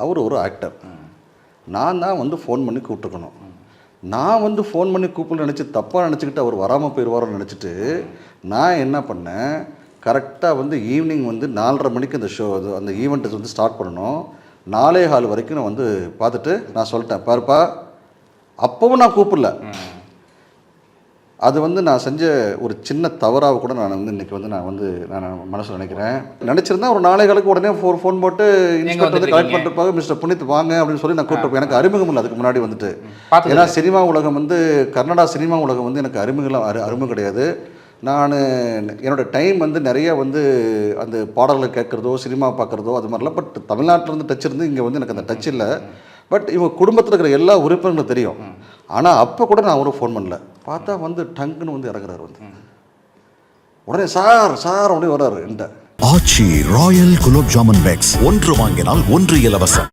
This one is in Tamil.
அவர் ஒரு ஆக்டர் நான் தான் வந்து ஃபோன் பண்ணி கூப்பிட்டுருக்கணும். நான் வந்து ஃபோன் பண்ணி கூப்பிட நினச்சி தப்பாக நினச்சிக்கிட்டு அவர் வராமல் போயிடுவாரோன்னு நினச்சிட்டு நான் என்ன பண்ணேன்? கரெக்டாக வந்து ஈவினிங் வந்து நாலரை மணிக்கு அந்த ஷோ அது அந்த ஈவெண்ட்டு வந்து ஸ்டார்ட் பண்ணணும். நாலே ஹால் வரைக்கும் நான் வந்து பார்த்துட்டு நான் சொல்லிட்டேன் பாருப்பா அப்போவும் நான் கூப்பிடல. அது வந்து நான் செஞ்ச ஒரு சின்ன தவறாக கூட நான் வந்து இன்னைக்கு வந்து நான் வந்து நான் மனசில் நினைக்கிறேன். நினச்சிருந்தா ஒரு நாளை காலுக்கு உடனே ஃபோன் ஃபோன் போட்டு இன்ஸ்பெக்டர் வந்து கலெக்ட் பண்ணிருப்பாங்க மிஸ்டர் புனித் வாங்க அப்படின்னு சொல்லி நான் கூப்பிட்டு எனக்கு அறிமுகம் இல்லை அதுக்கு முன்னாடி வந்துட்டு. ஏன்னா சினிமா உலகம் வந்து கன்னடா சினிமா உலகம் வந்து எனக்கு அறிமுகம் அரு அறிமுகம் கிடையாது. நான் என்னோட டைம் வந்து நிறைய வந்து அந்த பாடல்களை கேட்குறதோ சினிமா பார்க்குறதோ அது மாதிரிலாம் பட் தமிழ்நாட்டில் இருந்து டச் இருந்து இங்கே வந்து எனக்கு அந்த டச் இல்லை. பட் இவங்க குடும்பத்தில் இருக்கிற எல்லா உறுப்பினர்களும் தெரியும். ஆனால் அப்போ கூட நான் அவரை ஃபோன் பண்ணல. பார்த்தா வந்து டங்குன்னு வந்து இறங்குறாரு வந்து. உடனே சார் சார் உடனே வர்றாரு என்கிட்ட. ஆச்சி ராயல் குலோப் ஜாமுன் பேக்ஸ் ஒன்று வாங்கினால் ஒன்று இலவசம்.